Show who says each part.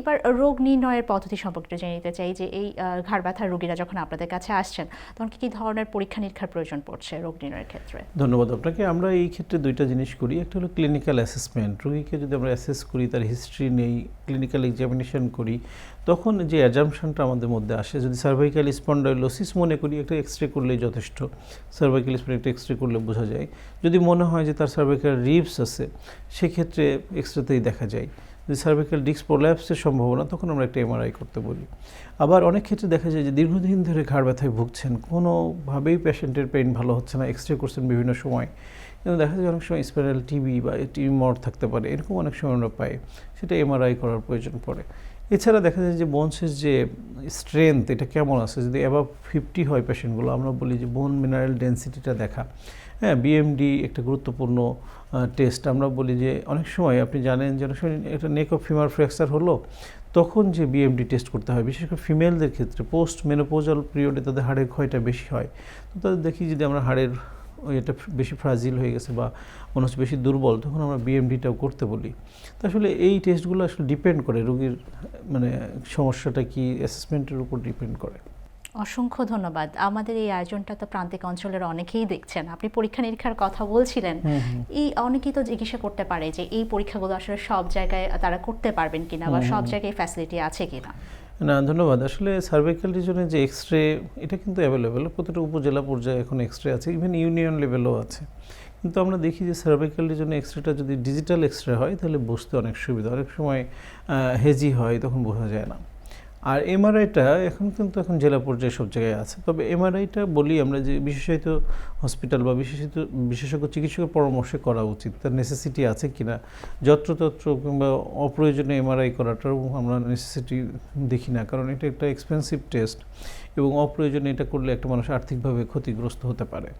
Speaker 1: এবার রোগ নির্ণয়ের পদ্ধতি সম্পর্কে জেনে নিতে চাই যে এই ঘাড় ব্যথার রোগীরা যখন আপনাদের কাছে আসছেন, তখন কি কি ধরনের পরীক্ষা নিরীক্ষার প্রয়োজন পড়ছে রোগ নির্ণয়ের ক্ষেত্রে?
Speaker 2: ধন্যবাদ আপনাকে। আমরা এই ক্ষেত্রে দুইটা জিনিস করি। একটা হলো ক্লিনিক্যাল অ্যাসেসমেন্ট রোগীকে যদি আমরা অ্যাসেস করি, তার হিস্ট্রি নেই ক্লিনিক্যাল এক্সামিনেশন করি, তখন যে অ্যাজামশনটা আমাদের মধ্যে আসে, যদি সার্ভাইকাল স্পন্ডাইলোসিস মনে করি, একটা এক্স রে করলেই যথেষ্ট। সার্ভাইকাল স্পন্ড একটা এক্স রে করলে বোঝা যায়। যদি মনে হয় যে তার সার্ভাইকাল রিপস আছে, সেক্ষেত্রে এক্স রেতেই দেখা যায়। যদি সার্ভিক্যাল ডিস্ক প্রোল্যাপসের সম্ভাবনা, তখন আমরা একটা এমআরআই করতে বলি। আবার অনেক ক্ষেত্রে দেখা যায় যে দীর্ঘদিন ধরে ঘাড় ব্যথায় ভুগছেন, কোনোভাবেই পেশেন্টের পেইন ভালো হচ্ছে না এক্স রে করছেন বিভিন্ন সময়। কিন্তু দেখা যায় অনেক সময় স্পাইরাল টিবি বা টিউমার থাকতে পারে, এরকম অনেক সময় আমরা পাই, সেটা এমআরআই করার প্রয়োজন পড়ে। এছাড়া দেখা যায় যে বোনসের যে স্ট্রেংথ এটা কেমন আছে? যদি অ্যাবাভ ফিফটি হয় পেশেন্টগুলো আমরা বলি যে বোন মিনারেল ডেন্সিটিটা দেখা। হ্যাঁ বিএমডি একটা গুরুত্বপূর্ণ টেস্ট আমরা বলি যে অনেক সময় আপনি জানেন যে অনেক সময় একটা নেক অফ ফিমার ফ্র্যাকচার হলো, তখন যে বিএমডি টেস্ট করতে হয়, বিশেষ করে ফিমেলদের ক্ষেত্রে পোস্ট মেনোপোজাল পিরিয়ডে তাদের হাড়ের ক্ষয়টা বেশি হয়। তো তাদের দেখি যদি আমরা হাড়ের এটা বেশি ফ্রাজিল হয়ে গেছে বা মনে হচ্ছে বেশি দুর্বল, তখন আমরা বিএমডিটাও করতে বলি। তো আসলে এই টেস্টগুলো আসলে ডিপেন্ড করে রোগীর মানে সমস্যাটা কি অ্যাসেসমেন্টের উপর ডিপেন্ড করে।
Speaker 1: অসংখ্য ধন্যবাদ। আমাদের এই আয়োজনটা তো প্রান্তিক অঞ্চলের অনেকেই দেখছেন। আপনি পরীক্ষা নিরীক্ষার কথা বলছিলেন। এই অনেকেই তো জিজ্ঞাসা করতে পারে যে এই পরীক্ষাগুলো আসলে সব জায়গায় তারা করতে পারবেন কিনা বা সব জায়গায় ফ্যাসিলিটি আছে কিনা?
Speaker 2: না ধন্যবাদ। আসলে সার্ভাইকাল রিজনে যে এক্স রে এটা কিন্তু অ্যাভেলেবেল প্রতিটা উপজেলা পর্যায়ে এখন এক্স রে আছে ইভেন ইউনিয়ন লেভেলও আছে। কিন্তু আমরা দেখি যে সার্ভাইকাল রিজনে এক্স রেটা যদি ডিজিটাল এক্স রে হয় তাহলে বসতে অনেক সুবিধা। অনেক সময় হেজি হয় তখন বোঝা যায় না। আর এমআরআইটা এখন কিন্তু এখন জেলা পর্যায়ে সব জায়গায় আছে। তবে এমআরআইটা বলি আমরা যে বিশেষায়িত হসপিটাল বা বিশেষিত বিশেষজ্ঞ চিকিৎসকের পরামর্শে করা উচিত। তার নেসেসিটি আছে কিনা? যত্রতত্র কিংবা অপ্রয়োজনীয় এমআরআই করাটাও আমরা নেসেসিটি দেখি না, কারণ এটা একটা এক্সপেন্সিভ টেস্ট এবং অপ্রয়োজনে এটা করলে একটা মানুষ আর্থিকভাবে ক্ষতিগ্রস্ত হতে পারে।